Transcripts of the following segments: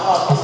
Wow.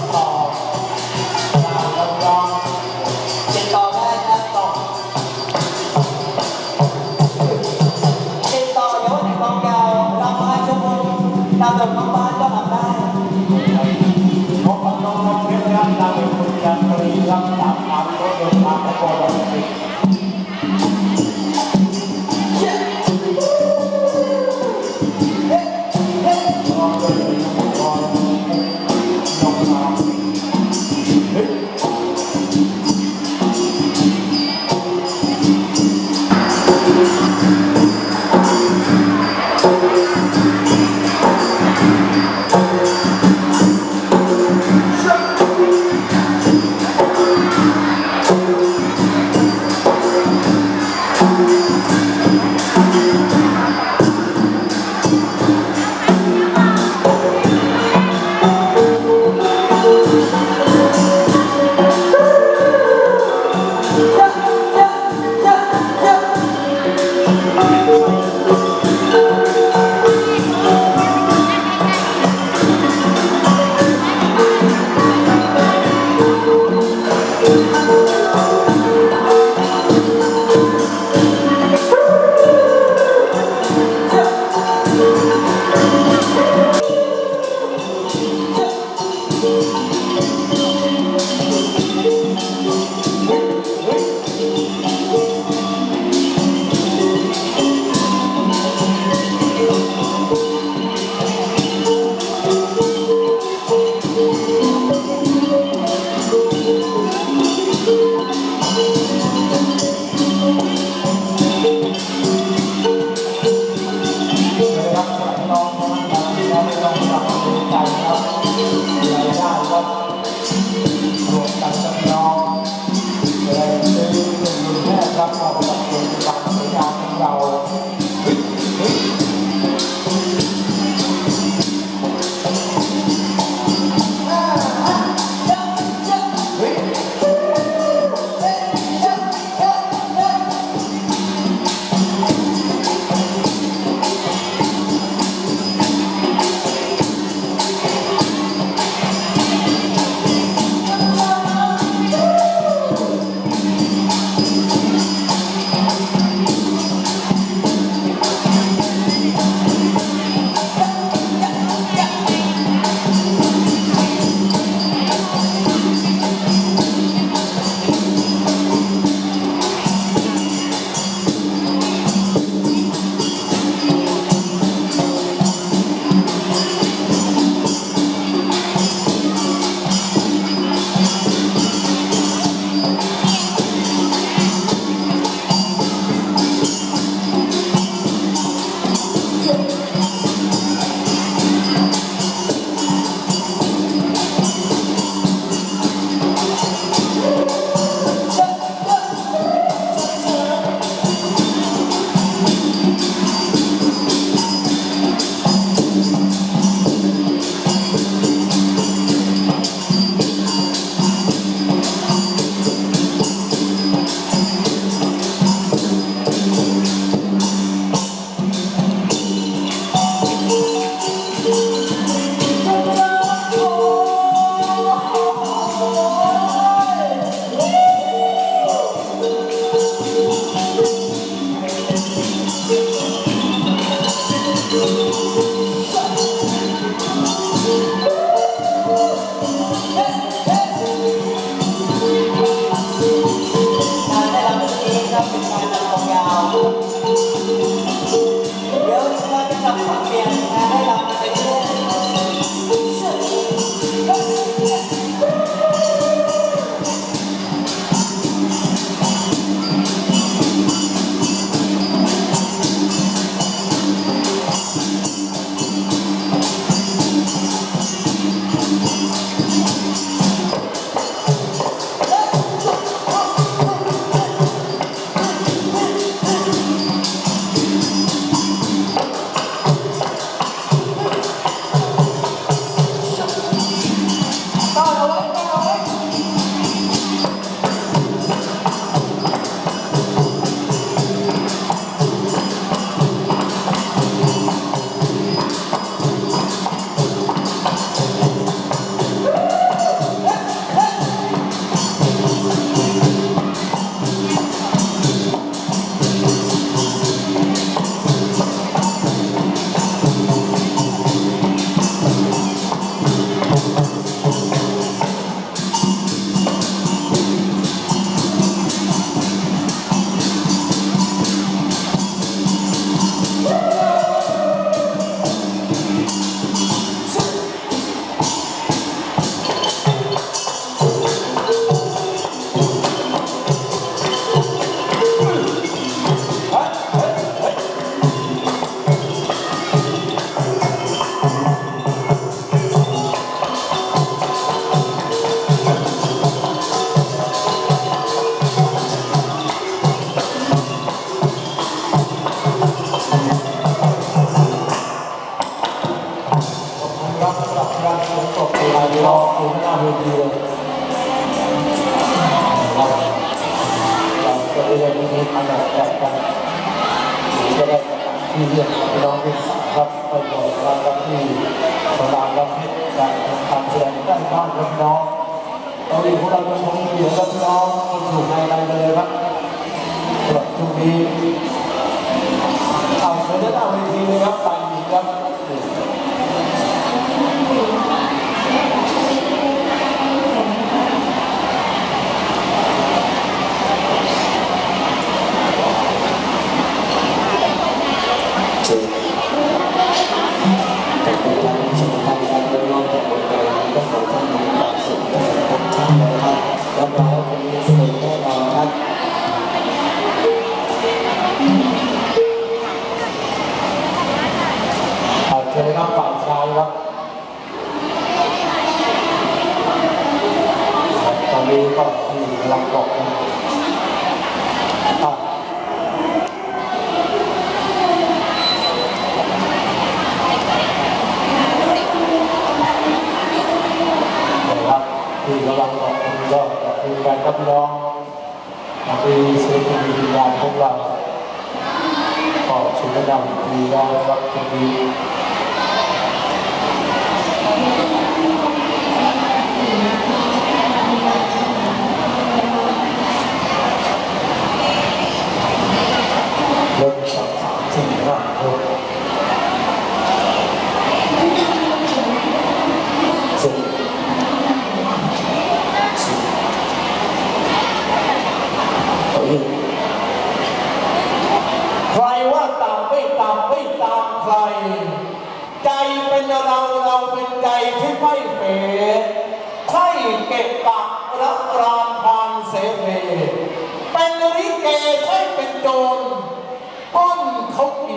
สั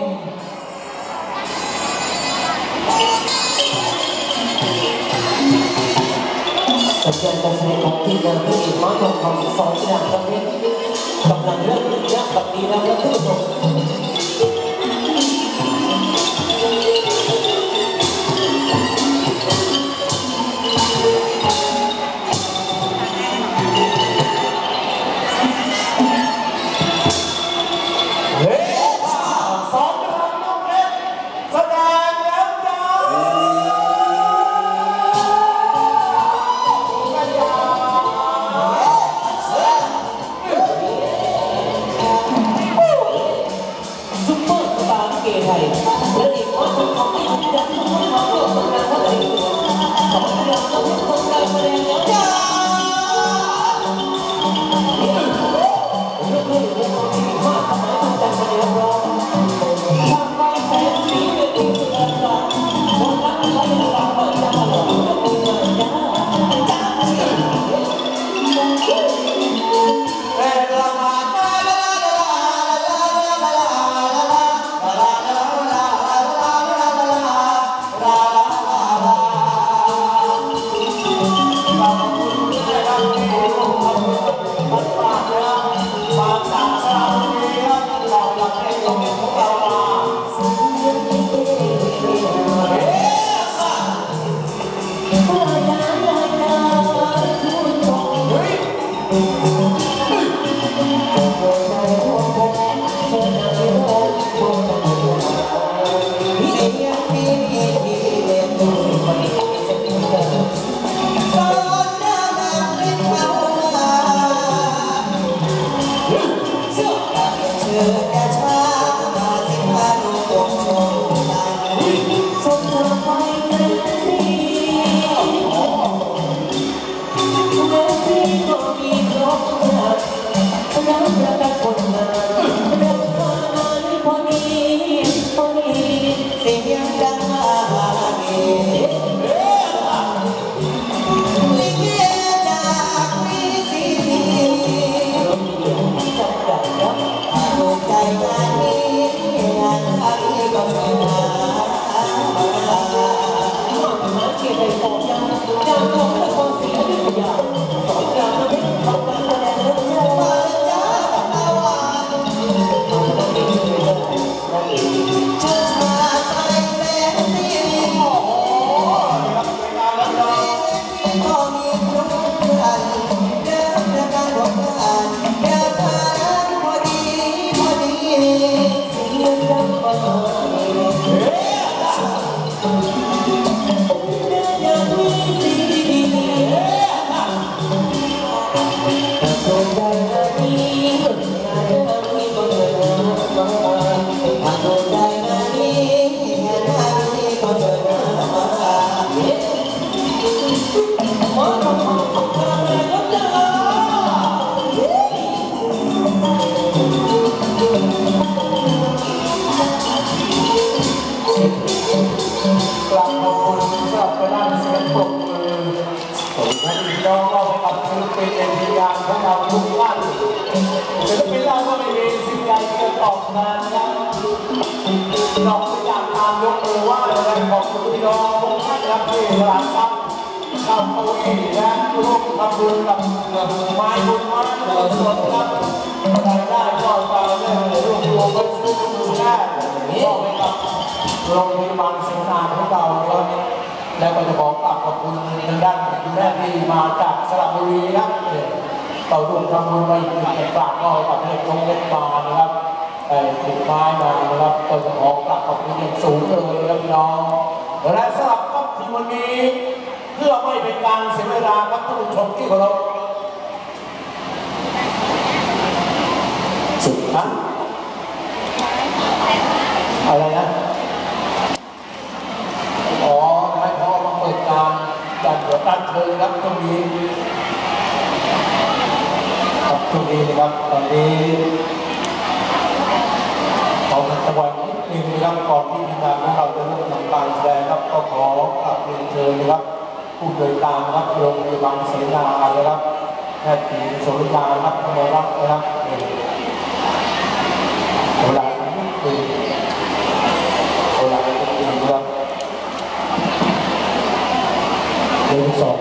ญญาณการแดงของทีมงานผู้หญิงมาทความสอนสนาเตอนนี้กำลังเริ่มยากแบบนี้แล้วนะคุณผู้ชม อบงานนะครับนอกจากการยกมือไหว้อะไรขอบคุณพี่น้องทุกท่านครับที่สละทรัพย์ทำตัวเองและร่วมทำบุญกับไม้บุญไม้เกิดส่วนครับรายได้ก็เราได้รวบรวมไว้ซื้อดูแลมอบให้กับโรงพยาบาลเสนาของเรานะครับแล้วก็จะบอกกลับขอบคุณทางด้านคุณแม่ที่มาจากสระบุรีครับเนี่ยต่อร่วมทำบุญไปอีกหนึ่งกราบก็กับเล็กลงเล็กมานะครับ ไอ้ติดไม้มานะครับก็จะขอกกลับขอบคุณอย่างสูงเลยนะครับพี่น้องและสำหรับค่ำคืนวันนี้เพื่อไม่เป็นการเสียเวลาครับท่านผู้ชมที่เคารพสุดนะอะไรนะอ๋อให้พ่อมาเปิดการจัดเดี๋ยวตั้งเชิญครับตรงนี้ครับตรงนี้นะครับตอนนี้ขอตะวัน นิดนึงนะครับก่อนที่ทีมงานของเราจะเริ่มทำการแสดงครับก็ขอกลับเรียนเชิญนะครับผู้โดยการนะครับโรงพยาบาลเสนานะครับแพทย์หญิงโสริยานักธรรมรักษ์นะครับเวลานิดนึงเวลานิดนึงนะครับ เดือนสอง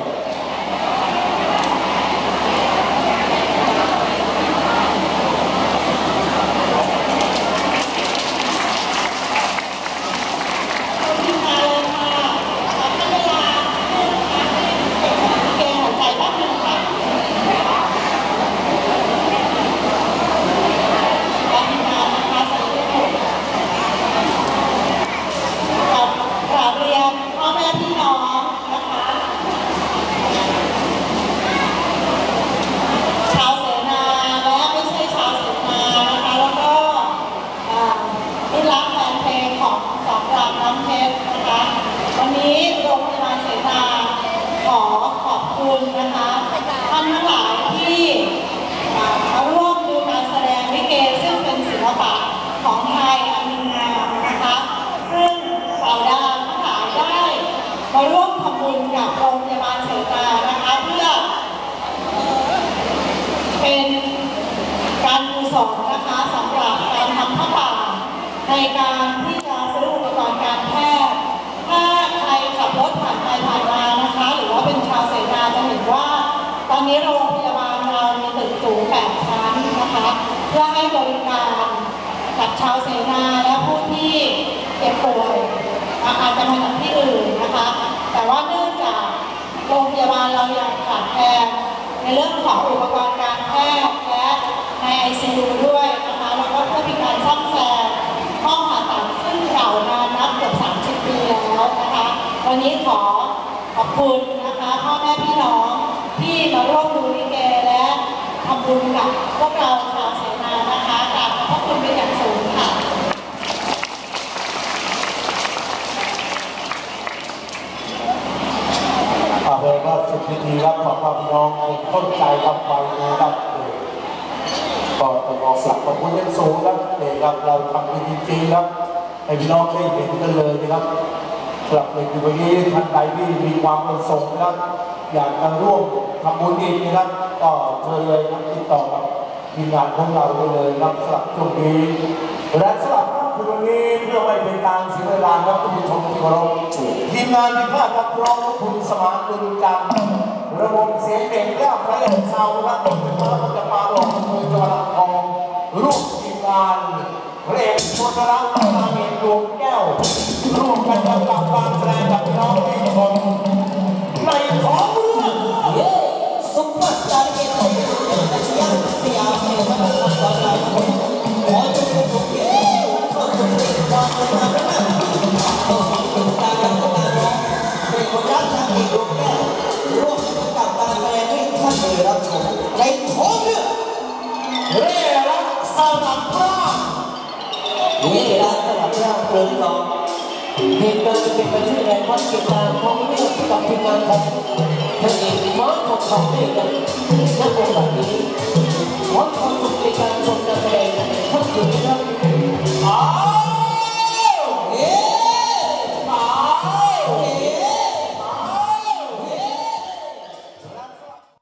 ขึ้นมาเลยค่ะขอท่านเวลาเกณฑ์หัวใจแป๊บนึงค่ะการทำงานนะคะสังเกตกับกราบเรียนพ่อแม่พี่น้องนะคะ ชาวเสนาและไม่ใช่ชาวเสนานะคะ แล้วก็อ่ารุ่นรักแฟนเพลงของสองรามน้ำเพชรนะคะ วันนี้โรงพยาบาลเสนาขอขอบคุณนะคะท่านทั้งหลายที่อ่ามาร่วมดูการแสดงลิเกซึ่งเป็นศิลปะของไทยอันดีงามนะคะ ซึ่งสาวดาวทั้งหลายได้ มาร่วมทำบุญกับโรงพยาบาลเสนานะคะเพื่อ เป็นการกุศลนะคะสำหรับการทำผ้าป่าในการที่จะซื้ออุปกรณ์การแพทย์ถ้าใครขับรถผ่านไปผ่านมานะคะ หรือว่าเป็นชาวเสนาจะเห็นว่า ตอนนี้โรงพยาบาลเรามีตึกสูงแปดชั้นนะคะเพื่อให้บริการกับชาวเสนาและผู้ที่เจ็บป่วย อาจจะมาจากที่อื่นนะคะ แต่ว่าเนื่องจากโรงพยาบาลเรายังขาดแคลนในเรื่องของอุปกรณ์การแพทย์และใน ICU ด้วยนะคะแล้วก็เพื่อมีการซ่อมแซมห้องผ่าตัดซึ่งเก่านานนับเกือบ30 ปีแล้วนะคะ วันนี้ขอขอบคุณนะคะพ่อแม่พี่น้องที่มาร่วมดูลิเกและทำบุญกับพวกเรานะคะกราบขอบพระคุณเป็นอย่างสูงค่ะ อาเลย ก็สุดทีรับขอบคุณพี่น้องต้นใจกับไฟนะครับก็ต้องออกสักขอบคุณยังสูงครับเด็กครับเราทำจริงครับให้พี่น้องได้เห็นกันเลยนะครับสำหรับในวันนี้ท่านใดที่มีความประสงค์นะครับอยากจะร่วมทำบุญอีกนะครับก็เชิญเลยครับติดต่อกับทีมงานของเราได้เลยนะครับสำหรับช่วงนี้และสำหรับคืนวันนี้เพื่อไม่เป็นการเสียเวลาครับทุกผู้ชมที่เคารพทีมงานที่พาดนักร้องคุณสมานกุลจันทร์ ระบบเสียงเด็กและพระเอกชาวนะครับเป็นมาแล้วก็จะมาหลอกมือจังหวัดอ่างทองร่วมทีมงานพระเอกชนรัตน์นาเมนดวงแก้วร่วมกันกำกับการแสดงกับน้องที่ชมในท้องเรื่องเย้ซุปเปอร์สตาร์ลิเกไทยเป็นอาชีพสยามเป็นวัฒนธรรมควาลายขอจงเป็นสุขเย้วันเข้าสู่เพลงความเป็นมาเป็นมาต้องฟังเป็น เรื่องเร่รักสลับพร่างนี่ร้านสลับร่างเพลินร้องเหตุการณ์จะเป็นไปที่แรงวัดกียรติตามของเรื่องกับทีมงานของพระเอกม้าทองคำด้วยกันณโอกาสนี้ขอความสุขในการชมการแสดงท่านผู้ช